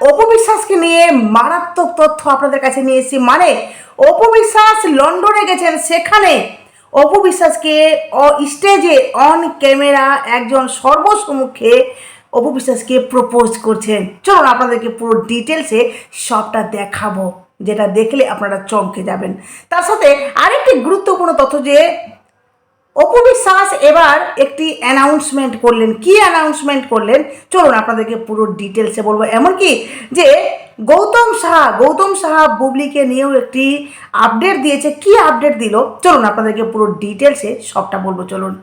অপবিশ্বাসকে নিয়ে মারাত্মক তথ্য আপনাদের কাছে নিয়ে এসেছি। মানে অপবিশ্বাস লন্ডনে গেছেন, সেখানে অপবিশ্বাসকে অ, স্টেজে অন ক্যামেরা একজন সর্বসম্মুখে অপবিশ্বাসকে প্রপোজ করছেন। চলুন আপনাদেরকে পুরো ডিটেলসে সবটা দেখাবো, যেটা দেখলে আপনারা চমকে যাবেন। তার সাথে আরেকটি গুরুত্বপূর্ণ তথ্য যে অপবিশ্বাস এবার একটি অ্যানাউন্সমেন্ট করলেন। কি অ্যানাউন্সমেন্ট করলেন? চলুন আপনাদেরকে পুরো ডিটেলসে বলব। এমনকি যে গৌতম সাহা গৌতম সাহা বুবলিকে নিয়েও একটি আপডেট দিয়েছে। কি আপডেট দিল? চলুন আপনাদেরকে পুরো ডিটেলসে সবটা বলব। চলুন।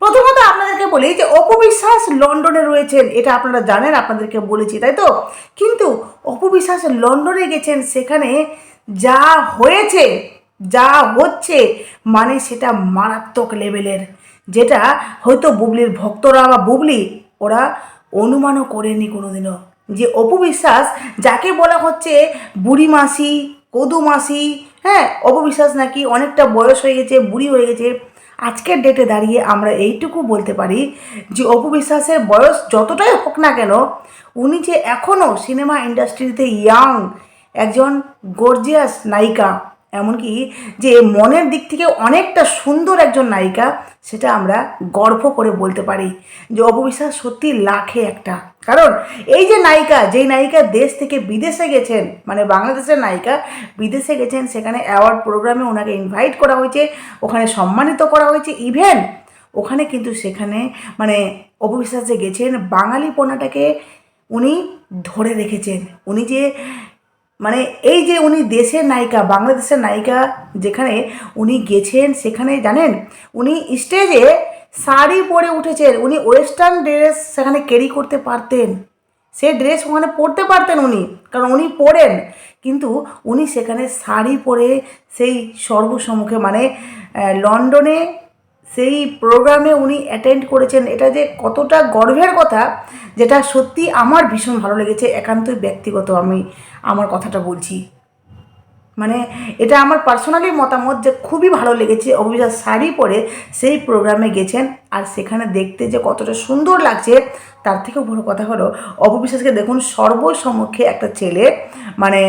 প্রথমত আপনাদেরকে বলি যে অপবিশ্বাস লন্ডনে রয়েছেন, এটা আপনারা জানেন, আপনাদেরকে বলেছি, তাই তো? কিন্তু অপবিশ্বাস লন্ডনে গেছেন, সেখানে যা হয়েছে যা হচ্ছে মানে সেটা মারাত্মক লেভেলের। যেটা হয়তো বুবলির ভক্তরা বা বুবলি ওরা অনুমানও করেনি কোনোদিনও। যে অপবিশ্বাস যাকে বলা হচ্ছে বুড়ি মাসি, কদু মাসি হ্যাঁ অপবিশ্বাস নাকি অনেকটা বয়স হয়ে গেছে, বুড়ি হয়ে গেছে। আজকের ডেটে দাঁড়িয়ে আমরা এইটুকু বলতে পারি যে অপবিশ্বাসের বয়স যতটাই হোক না কেন, উনি যে এখনও সিনেমা ইন্ডাস্ট্রিতে ইয়াং একজন গর্জিয়াস নায়িকা। এমনকি যে মনের দিক থেকে অনেকটা সুন্দর একজন নায়িকা, সেটা আমরা গর্ব করে বলতে পারি যে অপবিশ্বাস সত্যি লাখে একটা। কারণ এই যে নায়িকা, যেই নায়িকা দেশ থেকে বিদেশে গেছেন মানে বাংলাদেশের নায়িকা বিদেশে গেছেন, সেখানে অ্যাওয়ার্ড প্রোগ্রামে ওনাকে ইনভাইট করা হয়েছে, ওখানে সম্মানিত করা হয়েছে ইভেন ওখানে কিন্তু সেখানে মানে অপবিশ্বাস যে গেছেন বাঙালিপনাটাকে উনি ধরে রেখেছেন। উনি যে মানে এই যে উনি দেশের নায়িকা, বাংলাদেশের নায়িকা যেখানে উনি গেছেন সেখানে, জানেন? উনি স্টেজে শাড়ি পরে উঠেছেন। উনি ওয়েস্টার্ন ড্রেস সেখানে ক্যারি করতে পারতেন। সে ড্রেস ওখানে পরতে পারতেন উনি, কারণ উনি পরেন। কিন্তু উনি সেখানে শাড়ি পরে সেই সর্বসম্মুখে মানে লন্ডনে সেই প্রোগ্রামে উনি অ্যাটেন্ড করেছেন। এটা যে কতটা গর্বের কথা, যেটা সত্যি আমার ভীষণ ভালো লেগেছে, একান্তই ব্যক্তিগত আমি আমার কথাটা বলছি। মানে এটা আমার পার্সোনালি মতামত যে খুবই ভালো লেগেছে, অভিজাত শাড়ি পরে সেই প্রোগ্রামে গেছেন আর সেখানে দেখতে যে কতটা সুন্দর লাগছে, তার থেকেও বড় কথা হলো, অপবিশ্বাসকে দেখুন সর্বসম্মুখে একটা ছেলে মানে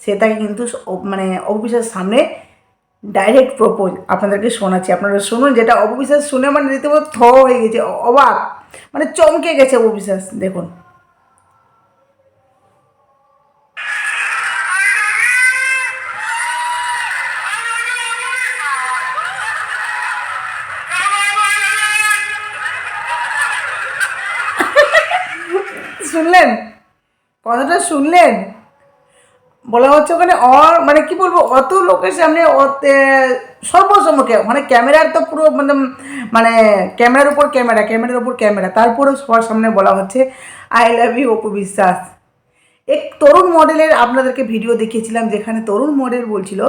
সে তাকে কিন্তু মানে অপবিশ্বাস সামনে ডাইরেক্ট প্রপোজ আপনাদেরকে শোনাচ্ছি। আপনারা শুনুন, যেটা অপবিশ্বাস শুনে মানে রীতিমতো থ হয়ে গেছে, অবাক। মানে চমকে গেছে অপবিশ্বাস দেখুন। শুনলেন? কথাটা শুনলেন? বলা হচ্ছে ওখানে অর মানে কি বলব, অত লোকের সামনে সর্বসম্মুখে মানে ক্যামেরার তো পুরো মানে মানে ক্যামেরার উপর ক্যামেরা, ক্যামেরার উপর ক্যামেরা, তারপরেও সবার সামনে বলা হচ্ছে I love you Apu Biswas. এক তরুণ মডেলের আপনাদেরকে ভিডিও দেখিয়েছিলাম, যেখানে তরুণ মডেল বলছিল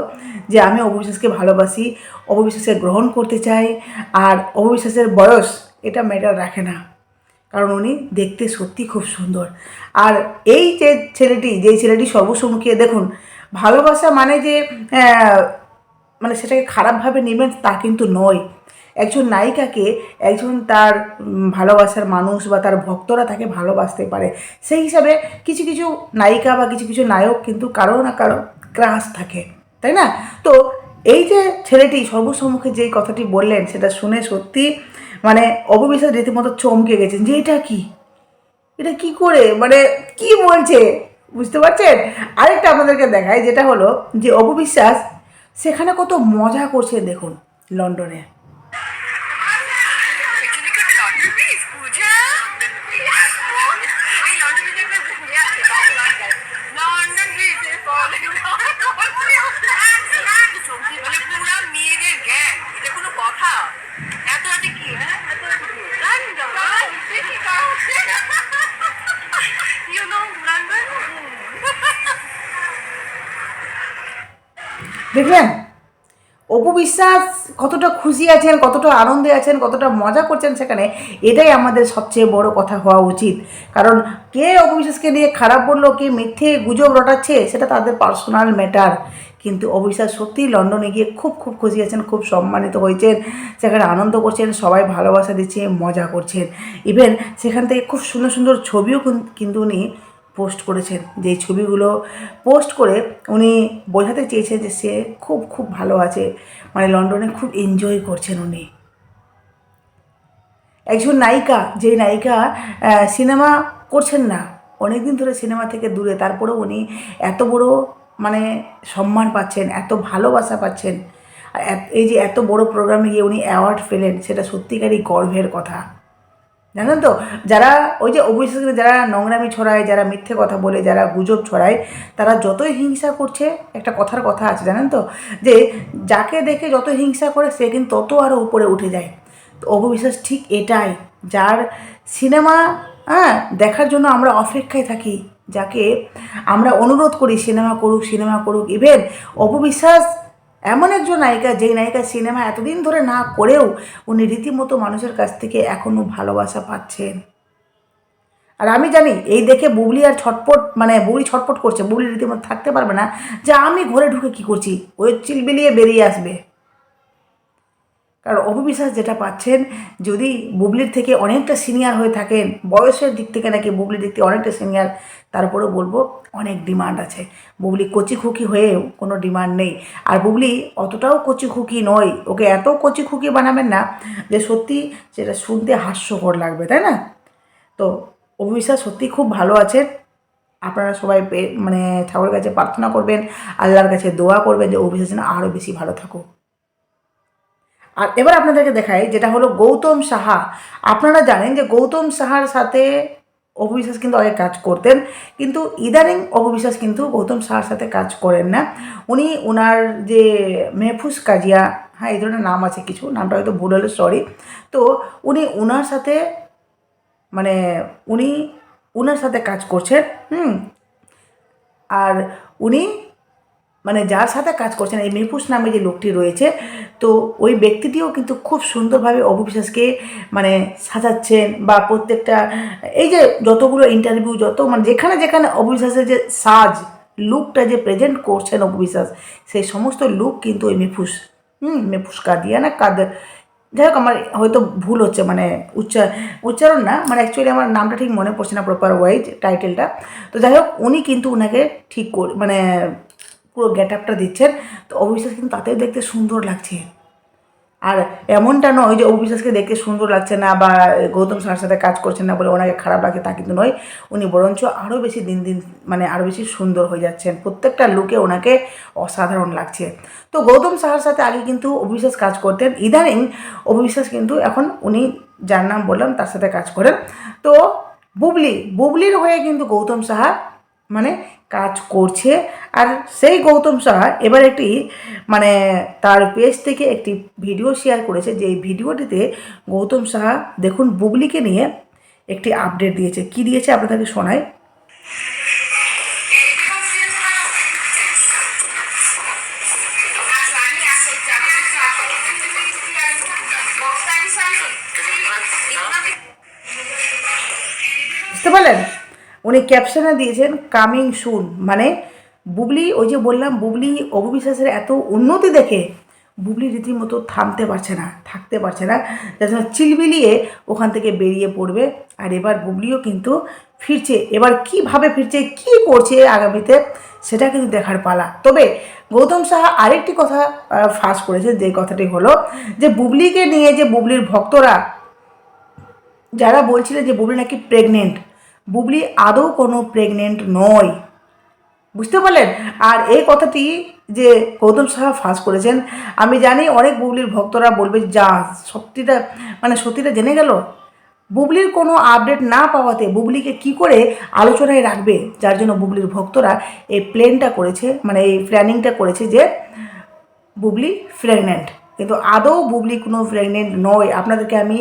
যে, আমি অপবিশ্বাসকে ভালোবাসি অপবিশ্বাসকে গ্রহণ করতে চাই, আর অপবিশ্বাসের বয়স, এটা ম্যাটার রাখে না। কারণ উনি দেখতে সত্যি খুব সুন্দর। আর এই যে ছেলেটি, যেই ছেলেটি সর্বসম্মুখে দেখুন, ভালোবাসা মানে যে মানে সেটাকে খারাপভাবে নেবেন তা কিন্তু নয়। একজন নায়িকাকে একজন তার ভালোবাসার মানুষ বা তার ভক্তরা তাকে ভালোবাসতে পারে। সেই হিসাবে কিছু কিছু নায়িকা বা কিছু কিছু নায়ক কিন্তু কারও না কারও ক্রাস থাকে, তাই না? তো এই যে ছেলেটি সর্বসম্মুখে যেই কথাটি বললেন, সেটা শুনে সত্যি মানে অপবিশ্বাস রীতিমতো চমকে গেছেন যে এটা কি? এটা কি করে? মানে কি বলছে? বুঝতে পারছেন? আরেকটা আমাদেরকে দেখায় যেটা হলো যে অপবিশ্বাস সেখানে কত মজা করছে দেখুন, লন্ডনে Actually, good London please, Pooja. Yes, এই লন্ডন থেকে একবার ঘুরে আসতে পারব লন্ডন ব্রিজের ফলে চমকি বলে পুরা মেয়েদের গ্যাং এটা কোনো কথা এত রাতে কি হ্যাঁ এত রাতে কি লন্ডন দেখি কার হচ্ছে ইউ নো লন্ডন দেখলেন? অপু বিশ্বাস কতটা খুশি আছেন, কতটা আনন্দে আছেন, কতটা মজা করছেন সেখানে, এটাই আমাদের সবচেয়ে বড় কথা হওয়া উচিত। কারণ কে অপু বিশ্বাসকে নিয়ে খারাপ বলল, কে মিথ্যে গুজব রটাচ্ছে, সেটা তাদের পার্সোনাল ম্যাটার কিন্তু অবিশ্বাস সত্যিই লন্ডনে গিয়ে খুব খুব খুশি আছেন, খুব সম্মানিত হয়েছেন, সেখানে আনন্দ করছেন, সবাই ভালোবাসা দিচ্ছে, মজা করছেন। ইভেন সেখান থেকে খুব সুন্দর সুন্দর ছবিও কিন্তু উনি পোস্ট করেছেন। যেই ছবিগুলো পোস্ট করে উনি বোঝাতে চেয়েছেন যে সে খুব খুব ভালো আছে। মানে লন্ডনে খুব এনজয় করছেন উনি। একজন নায়িকা, যে নায়িকা সিনেমা করছেন না। অনেকদিন ধরে সিনেমা থেকে দূরে। তারপরেও উনি এত বড় মানে সম্মান পাচ্ছেন, এত ভালোবাসা পাচ্ছেন। এই যে এত বড় প্রোগ্রামে গিয়ে উনি অ্যাওয়ার্ড পেলেন সেটা সত্যিকারই গর্বের কথা। জানেন তো? যারা ওই যে অবিশ্বাস যারা নোংরামি ছড়ায়, যারা মিথ্যে কথা বলে, যারা গুজব ছড়ায়, তারা যতই হিংসা করছে, একটা কথার কথা আছে, জানেন তো? যে যাকে দেখে যত হিংসা করে, সে কিন্তু তত আরও উপরে উঠে যায়। তো অবিশ্বাস ঠিক এটাই। যার সিনেমা হ্যাঁ দেখার জন্য আমরা অপেক্ষায় থাকি, যাকে আমরা অনুরোধ করি, সিনেমা করুক সিনেমা করুক, ইভেন অপবিশ্বাস এমন একজন নায়িকা, যেই নায়িকা সিনেমা এতদিন ধরে না করেও উনি রীতিমতো মানুষের কাছ থেকে এখনও ভালোবাসা পাচ্ছেন। আর আমি জানি, এই দেখে বুবলি আর ছটপট মানে বুবলি ছটপট করছে, বুবলি রীতিমতো থাকতে পারবে না যে আমি ঘরে ঢুকে কি করছি? ওই চিলবিলিয়ে বেরিয়ে আসবে। কারণ অপবিশ্বাস যেটা পাচ্ছেন, যদি বুবলির থেকে অনেকটা সিনিয়র হয়ে থাকেন, বয়সের দিক থেকে নাকি বুবলির দিক থেকে অনেকটা সিনিয়র তারপরেও বলব অনেক ডিমান্ড আছে। বুবলি কচি খুকি হয়েও কোনো ডিমান্ড নেই। আর বুবলি অতটাও কচি খুকি নয়, ওকে এত কচি খুকি বানাবেন না যে সত্যি সেটা শুনতে হাস্যকর লাগবে, তাই না? তো অভিশ্বাস সত্যি খুব ভালো আছে আপনারা সবাই মানে ঠাকুরের কাছে প্রার্থনা করবেন, আল্লাহর কাছে দোয়া করবেন যে অভিশ্বাস যেন আরও বেশি ভালো থাকুক। আর এবার আপনাদেরকে দেখাই যেটা হলো গৌতম সাহা। আপনারা জানেন যে গৌতম সাহার সাথে অপবিশ্বাস কিন্তু আগে কাজ করতেন, কিন্তু ইদানিং অপবিশ্বাস কিন্তু গৌতম সাহার সাথে কাজ করেন না। উনি ওনার যে মেহফুজ কাজিয়া হ্যাঁ এই ধরনের নাম আছে কিছু, নামটা হয়তো ভুল হলে সরি তো উনি ওনার সাথে মানে উনি ওনার সাথে কাজ করছেন, হুম। আর উনি মানে যার সাথে কাজ করছেন এই মেহফুজ নামে যে লোকটি রয়েছে, তো ওই ব্যক্তিটিও কিন্তু খুব সুন্দরভাবে অভিশ্বাসকে মানে সাজাচ্ছেন বা প্রত্যেকটা, এই যে যতগুলো ইন্টারভিউ যত মানে যেখানে যেখানে অভিশ্বাসের যে সাজ লুকটা যে প্রেজেন্ট করছেন অভিশ্বাস সেই সমস্ত লুক কিন্তু ওই মেফুস হুম মেফুস কাদিয়া না কাদের যাই হোক, আমার হয়তো ভুল হচ্ছে মানে উচ্চার উচ্চারণ না মানে অ্যাকচুয়ালি আমার নামটা ঠিক মনে পড়ছে না প্রপার ওয়াইজ টাইটেলটা তো যাই হোক, উনি কিন্তু ওনাকে ঠিক করে মানে পুরো গেট আপটা দিচ্ছেন। তো অবিশ্বাস কিন্তু তাতেও দেখতে সুন্দর লাগছে। আর এমনটা নয় যে অবিশ্বাসকে দেখতে সুন্দর লাগছে না বা গৌতম স্যারের সাথে কাজ করছেন না বলে ওনাকে খারাপ লাগছে তা কিন্তু নয়। উনি বরঞ্চ আরও বেশি দিন দিন মানে আরও বেশি সুন্দর হয়ে যাচ্ছেন। প্রত্যেকটা লুকে ওনাকে অসাধারণ লাগছে। তো গৌতম সাহার সাথে আগে কিন্তু অবিশ্বাস কাজ করতেন। ইদানিং অবিশ্বাস কিন্তু এখন উনি যার নাম বললাম তার সাথে কাজ করেন। তো বুবলি, বুবলির হয়ে কিন্তু গৌতম সাহা মানে কাজ করছে। আর সেই গৌতম সাহা এবার একটি মানে তার পেজ থেকে একটি ভিডিও শেয়ার করেছে। যে ভিডিওটিতে গৌতম সাহা দেখুন বুবলিকে নিয়ে একটি আপডেট দিয়েছে। কি দিয়েছে আপনাদেরকে শোনায় বুঝতে পারলেন? উনি ক্যাপশনে দিয়েছেন কামিং সুন মানে বুবলি, ওই যে বললাম, বুবলি অববিশ্বাসের এত উন্নতি দেখে বুবলি রীতিমতো থামতে পারছে না, থাকতে পারছে না। যার জন্য চিলবিলিয়ে ওখান থেকে বেরিয়ে পড়বে। আর এবার বুবলিও কিন্তু ফিরছে। এবার কীভাবে ফিরছে, কি করছে আগামীতে, সেটা কিন্তু দেখার পালা। তবে গৌতম সাহা আরেকটি কথা ফাঁস করেছে, যে কথাটি হলো যে বুবলিকে নিয়ে যে বুবলির ভক্তরা, যারা বলছিলেন যে বুবলি নাকি প্রেগনেন্ট বুবলি আদৌ কোনো প্রেগনেন্ট নয়। বুঝতে পারলেন? আর এই কথাটি যে গৌতম সাহা ফাঁস করেছেন, আমি জানি অনেক বুবলির ভক্তরা বলবে, যা, সত্যিটা মানে সত্যিটা জেনে গেল? বুবলির কোনো আপডেট না পাওয়াতে বুবলিকে কি করে আলোচনায় রাখবে? যার জন্য বুবলির ভক্তরা এই প্লেনটা করেছে মানে এই প্ল্যানিংটা করেছে যে বুবলি প্রেগনেন্ট কিন্তু আদৌ বুবলি কোনো প্রেগনেন্ট নয়। আপনাদেরকে আমি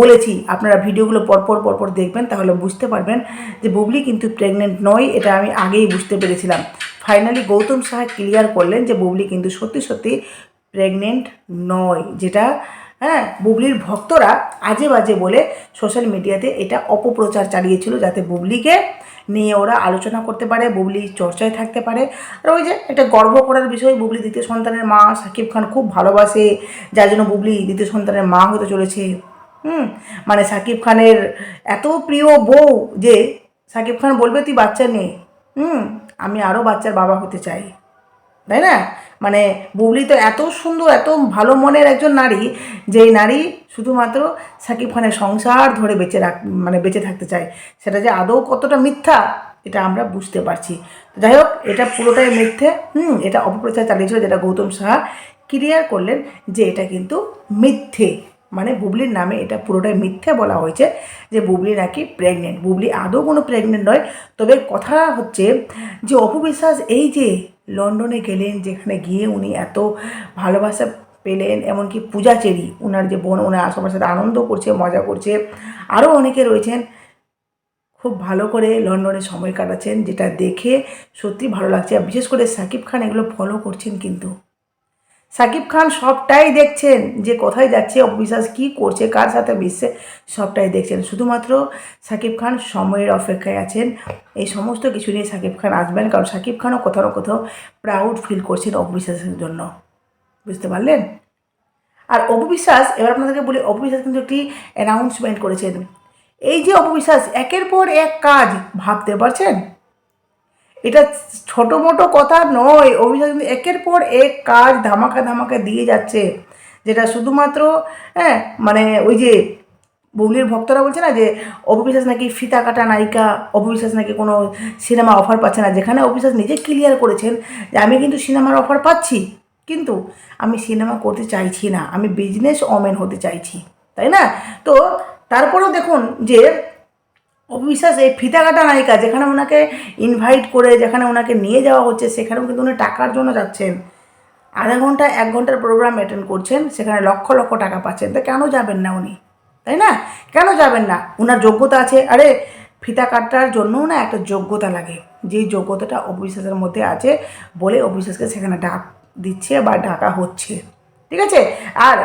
বলেছি, আপনারা ভিডিওগুলো পরপর পরপর দেখবেন, তাহলে বুঝতে পারবেন যে বুবলি কিন্তু প্রেগনেন্ট নয়, এটা আমি আগেই বুঝতে পেরেছিলাম। ফাইনালি গৌতম সাহা ক্লিয়ার করলেন যে বুবলি কিন্তু সত্যি সত্যি প্রেগনেন্ট নয়, যেটা হ্যাঁ বুবলির ভক্তরা আজে বাজে বলে সোশ্যাল মিডিয়াতে এটা অপপ্রচার চালিয়েছিল যাতে বুবলিকে নিয়ে ওরা আলোচনা করতে পারে, বুবলি চর্চায় থাকতে পারে। আর ওই যে একটা গর্ব করার বিষয়, বুবলি দ্বিতীয় সন্তানের মা সাকিব খান খুব ভালোবাসে, যার জন্য বুবলি দ্বিতীয় সন্তানের মা হতে চলেছে। হুম মানে সাকিব খানের এত প্রিয় বউ যে সাকিব খান বলবে, তুই বাচ্চা নে। হুম, আমি আরও বাচ্চার বাবা হতে চাই। তাই না? মানে বুবলি তো এত সুন্দর, এত ভালো মনের একজন নারী, যেই নারী শুধুমাত্র সাকিব খানের সংসার ধরে বেঁচে রাখ মানে বেঁচে থাকতে চায়। সেটা যে আদৌ কতটা মিথ্যা, এটা আমরা বুঝতে পারছি। যাই হোক, এটা পুরোটাই মিথ্যে। হুম, এটা অপপ্রচার চালিয়েছিল যেটা গৌতম সাহা। ক্লিয়ার করলেন যে এটা কিন্তু মিথ্যে। মানে বুবলির নামে এটা পুরোটাই মিথ্যে বলা হয়েছে যে বুবলি নাকি প্রেগনেন্ট বুবলি আদৌ কোনো প্রেগনেন্ট নয়। তবে কথা হচ্ছে যে অপবিশ্বাস এই যে লন্ডনে গেলেন, যেখানে গিয়ে উনি এত ভালোবাসা পেলেন, এমনকি পূজা চেরি ওনার যে বোন ওনার আশেপাশে আনন্দ করছে, মজা করছে আরও অনেকে রয়েছেন। খুব ভালো করে লন্ডনে সময় কাটাচ্ছেন, যেটা দেখে সত্যি ভালো লাগছে। আর বিশেষ করে সাকিব খান এগুলো ফলো করছেন কিন্তু। সাকিব খান সবটাই দেখছেন যে কোথায় যাচ্ছে অবিশ্বাস কী করছে, কার সাথে মিশছে, সবটাই দেখছেন। শুধুমাত্র সাকিব খান সময়ের অপেক্ষায় আছেন। এই সমস্ত কিছু নিয়ে সাকিব খান আসবেন, কারণ সাকিব খানও কোথাও না কোথাও প্রাউড ফিল করছেন অবিশ্বাসের জন্য। বুঝতে পারলেন? আর অপবিশ্বাস, এবার আপনাদেরকে বলি, অপবিশ্বাস কিন্তু একটি অ্যানাউন্সমেন্ট করেছেন। এই যে অপবিশ্বাস, একের পর এক কাজ ভাবতে পারছেন? এটা ছোটো মোটো কথা নয়। কিন্তু একের পর এক কাজ ধামাকা ধামাকা দিয়ে যাচ্ছে। যেটা শুধুমাত্র হ্যাঁ মানে ওই যে বুবলির ভক্তরা বলছে না যে অপবিশ্বাস নাকি ফিতা কাটা নায়িকা অপবিশ্বাস নাকি কোনো সিনেমা অফার পাচ্ছে না। যেখানে অপবিশ্বাস নিজে ক্লিয়ার করেছেন যে, আমি কিন্তু সিনেমার অফার পাচ্ছি, কিন্তু আমি সিনেমা করতে চাইছি না। আমি বিজনেস ওমেন হতে চাইছি, তাই না? তো তারপরেও দেখুন যে অবিশ্বাস এই ফিতা কাটা নায়িকা, যেখানে ওনাকে ইনভাইট করে, যেখানে ওনাকে নিয়ে যাওয়া হচ্ছে, সেখানেও কিন্তু উনি টাকার জন্য যাচ্ছেন। আধা ঘণ্টা, এক ঘণ্টার প্রোগ্রাম অ্যাটেন্ড করছেন, সেখানে লক্ষ লক্ষ টাকা পাচ্ছেন। তা কেন যাবেন না উনি? তাই না? কেন যাবেন না? ওনার যোগ্যতা আছে। আরে ফিতা কাটার জন্যও না একটা যোগ্যতা লাগে। যেই যোগ্যতাটা অবিশ্বাসের মধ্যে আছে বলে অবিশ্বাসকে সেখানে ডাক দিচ্ছে বা ডাকা হচ্ছে। ঠিক আছে? আর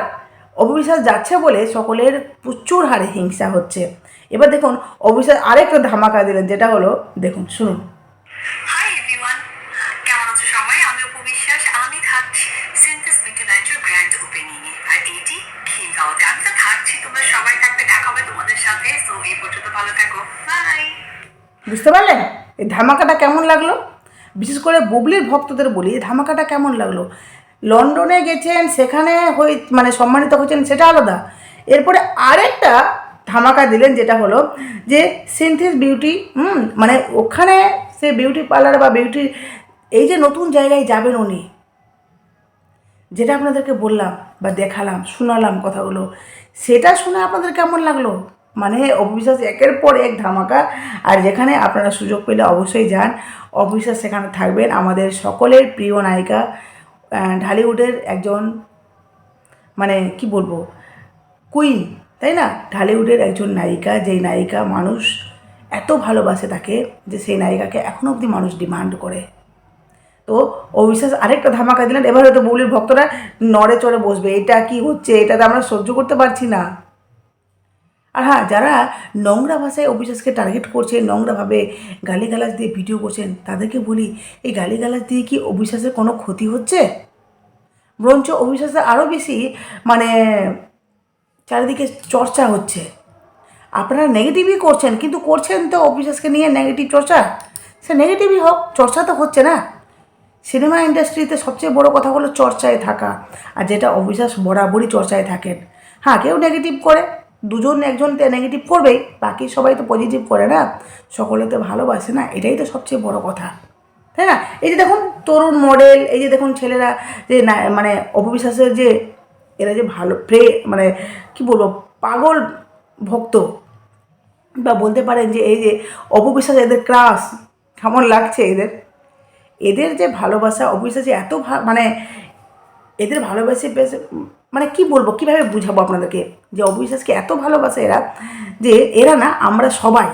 অবিশ্বাস যাচ্ছে বলে সকলের প্রচুর হারে হিংসা হচ্ছে। এবার দেখুন অবিশ্বাস আরেকটা ধামাকা দিলেন যেটা হলো দেখুন শুনুন। বুঝতে পারলেন? এই ধামাকাটা কেমন লাগল? বিশেষ করে বুবলির ভক্তদের বলি এই ধামাকাটা কেমন লাগল? লন্ডনে গেছেন সেখানে হয়ে মানে সম্মানিত হয়েছেন সেটা আলাদা। এরপরে আরেকটা ধামাকা দিলেন যেটা হলো যে সিনথেস বিউটি মানে ওখানে সে বিউটি পার্লার বা বিউটি, এই যে নতুন জায়গায় যাবেন উনি, যেটা আপনাদেরকে বললাম বা দেখালাম, শোনালাম কথাগুলো, সেটা শুনে আপনাদের কেমন লাগল? মানে অবিশ্বাস একের পর এক ধামাকা, আর যেখানে আপনারা সুযোগ পেলে অবশ্যই যান অবিশ্বাস সেখানে থাকবেন আমাদের সকলের প্রিয় নায়িকা ঢালিউডের একজন মানে কি বলব, কুইন। তাই না? ঢালিউডের একজন নায়িকা, যেই নায়িকা মানুষ এত ভালোবাসে তাকে যে সেই নায়িকাকে এখনও অবধি মানুষ ডিমান্ড করে। তো অবিশ্বাস আরেকটা ধামাকা দিলেন, এবার হয়তো বৌলির ভক্তরা নড়ে চড়ে বসবে, এটা কি হচ্ছে, এটাতে আমরা সহ্য করতে পারছি না। আর হ্যাঁ যারা নোংরা ভাষায় অবিশ্বাসকে টার্গেট করছে নোংরাভাবে গালিগালাজ দিয়ে ভিডিও করছেন, তাদেরকে বলি, এই গালিগালাজ দিয়ে কি অবিশ্বাসের কোনো ক্ষতি হচ্ছে? বরঞ্চ অবিশ্বাসের আরও বেশি মানে চারিদিকে চর্চা হচ্ছে। আপনারা নেগেটিভই করছেন, কিন্তু করছেন তো অবিশ্বাসকে নিয়ে নেগেটিভ চর্চা। সে নেগেটিভই হোক, চর্চা তো হচ্ছে না। সিনেমা ইন্ডাস্ট্রিতে সবচেয়ে বড় কথা হলো চর্চায় থাকা। আর যেটা অবিশ্বাস বরাবরই চর্চায় থাকেন। হ্যাঁ কেউ নেগেটিভ করে, দুজন একজন নেগেটিভ করবেই, বাকি সবাই তো পজিটিভ করে না। সকলে তো ভালোবাসে না, এটাই তো সবচেয়ে বড় কথা। তাই না? এই যে দেখুন, তরুণ মডেল এই যে দেখুন ছেলেরা যে মানে অপবিশ্বাসের যে এরা যে ভালো প্রে মানে কি বলব, পাগল ভক্ত বা বলতে পারেন যে এই যে অপবিশ্বাস এদের ক্রাশ, কেমন লাগছে এদের? এদের যে ভালোবাসা অবিশ্বাস এত মানে এদের ভালোবাসে বেশ মানে কি বলব, কীভাবে বুঝাবো আপনাদেরকে? যে অবিশ্বাসকে এত ভালোবাসে এরা যে এরা না, আমরা সবাই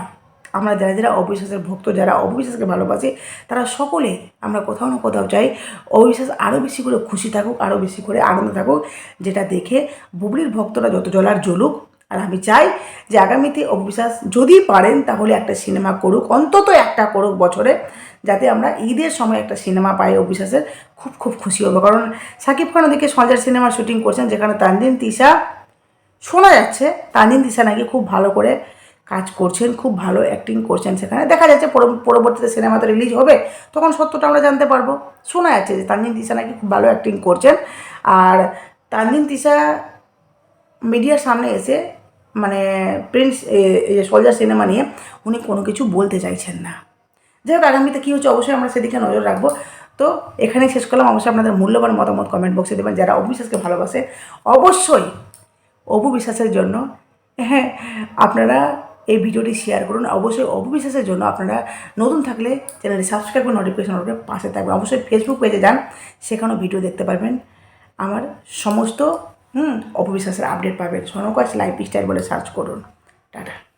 আমরা যারা যারা অবিশ্বাসের ভক্ত, যারা অবিশ্বাসকে ভালোবাসে, তারা সকলে আমরা কোথাও না কোথাও চাই অবিশ্বাস আরও বেশি করে খুশি থাকুক আরও বেশি করে আনন্দ থাকুক, যেটা দেখে বুবলির ভক্তরা যত জলার জ্বলুক। আর আমি চাই যে আগামীতে অবিশ্বাস যদি পারেন, তাহলে একটা সিনেমা করুক, অন্তত একটা করুক বছরে, যাতে আমরা ঈদের সময় একটা সিনেমা পাই অবিশ্বাসের। খুব খুব খুশি হব। কারণ সাকিব খান ওদিকে সঞ্জার সিনেমার শুটিং করছেন, যেখানে তানদিন তিশা শোনা যাচ্ছে। তানদিন তিশা নাকি খুব ভালো করে কাজ করছেন, খুব ভালো অ্যাক্টিং করছেন সেখানে। দেখা যাচ্ছে পরব- পরবর্তীতে সিনেমাতে রিলিজ হবে, তখন সত্যটা আমরা জানতে পারব। শোনা যাচ্ছে যে তানজিন তিশা নাকি খুব ভালো অ্যাক্টিং করছেন। আর তানজিন তিশা মিডিয়ার সামনে এসে মানে প্রিন্স সোলজার সিনেমা নিয়ে উনি কোনো কিছু বলতে চাইছেন না। যাই হোক, আগামীতে কী হচ্ছে অবশ্যই আমরা সেদিকে নজর রাখব। তো এখানেই শেষ করলাম। অবশ্যই আপনাদের মূল্যবান মতামত কমেন্ট বক্সে দেবেন যারা অবিশ্বাসকে ভালোবাসে। অবশ্যই অপু বিশ্বাসের জন্য হ্যাঁ আপনারা এই ভিডিওটি শেয়ার করুন। অবশ্যই অবিশ্বাসের জন্য আপনারা নতুন থাকলে চ্যানেলটি সাবস্ক্রাইব করে নোটিফিকেশন ওপরে পাশে থাকবেন। অবশ্যই ফেসবুক পেজে যান, সেখানেও ভিডিও দেখতে পারবেন। আমার সমস্ত, হুম, অপবিশ্বাসের আপডেট পাবেন। সোনকাশ লাইফ স্টাইল বলে সার্চ করুন। টাটা।